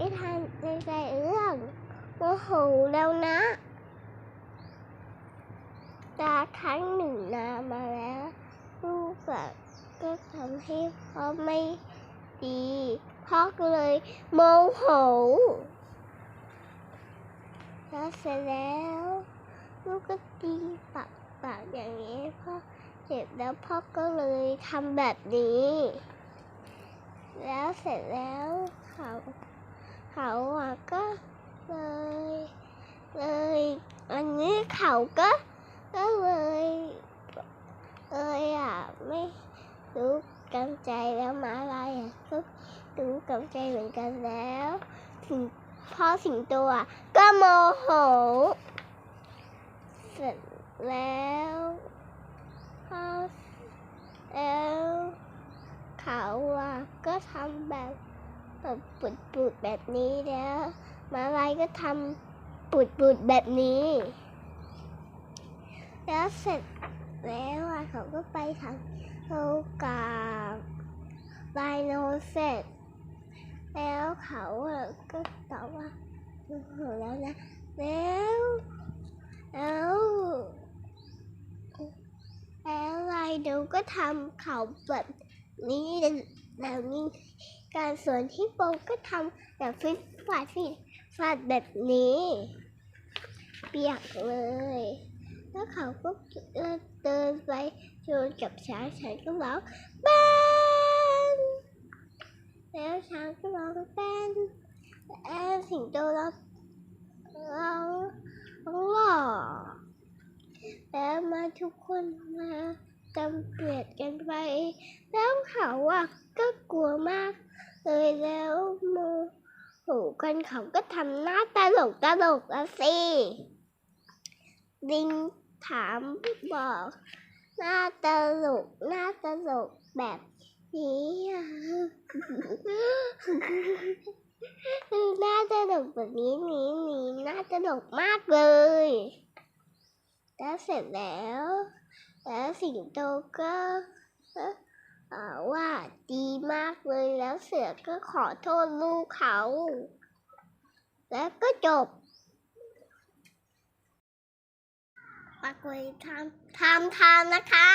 ไม่ทันในใจเรื่องโมโหแล้วนะ ตาครั้งหนึ่งนานมาแล้ว ลูกก็ทำให้พ่อไม่ดีพ่อก็เลยโมโหแล้วเสร็จแล้ว ลูกก็ตีปากปากอย่างนี้พ่อเจ็บแล้วพ่อก็เลยทำแบบนี้ แล้วเสร็จแล้วเขา เขาอะก็เลยเลยอันนี้เขาก็ก็เลยเลยอะไม่รู้กำใจแล้วมาลายอะก็รู้กำใจเหมือนกันแล้วถึงพ่อสิงตอะก็โมโหเสร็จแล้วพ่อแล้วเขาอะก็ทำแบบ แบบปุดปุดๆแบบนี้แล้วมาลายก็ทำปุดปุดๆแบบนี้ แล้วเสร็จแล้วอะเขาก็ไปทำโลกับไดโนเสร็จแล้วเขาก็ตอบว่าโอ้โหแล้วนะแล้วแล้วแล้วไดโนก็ทำเขาแบบนี้แล้วนี่ การสวนที่โปก็ทำแบบฟิตฟาดฟิตฟาดแบบนี้ เปียกเลย แล้วเขาก็เดินไปชนกับช้างช้างก็ร้องแป้นแล้วช้างก็ร้องแป้นแล้วสิงโตร้องร้องร้องหล่อแล้วมาทุกคนมา จำเปลียดกันไป แล้วเขาอะก็กลัวมากเลยแล้วโมโหกันเขาก็ทำหน้าตลกตลกแล้วสิดิงถามบอกหน้าตลกหน้าตลกแบบนี้อะหน้าตลกแบบนี้นี้นี้หน้าตลกมากเลยแล้วเสร็จแล้ว แล้วสิงโตก็ก็อ่าว่าดีมากเลยแล้วเสือก็ขอโทษลูกเขา แล้วก็จบปากไว้ทำทำทำนะคะ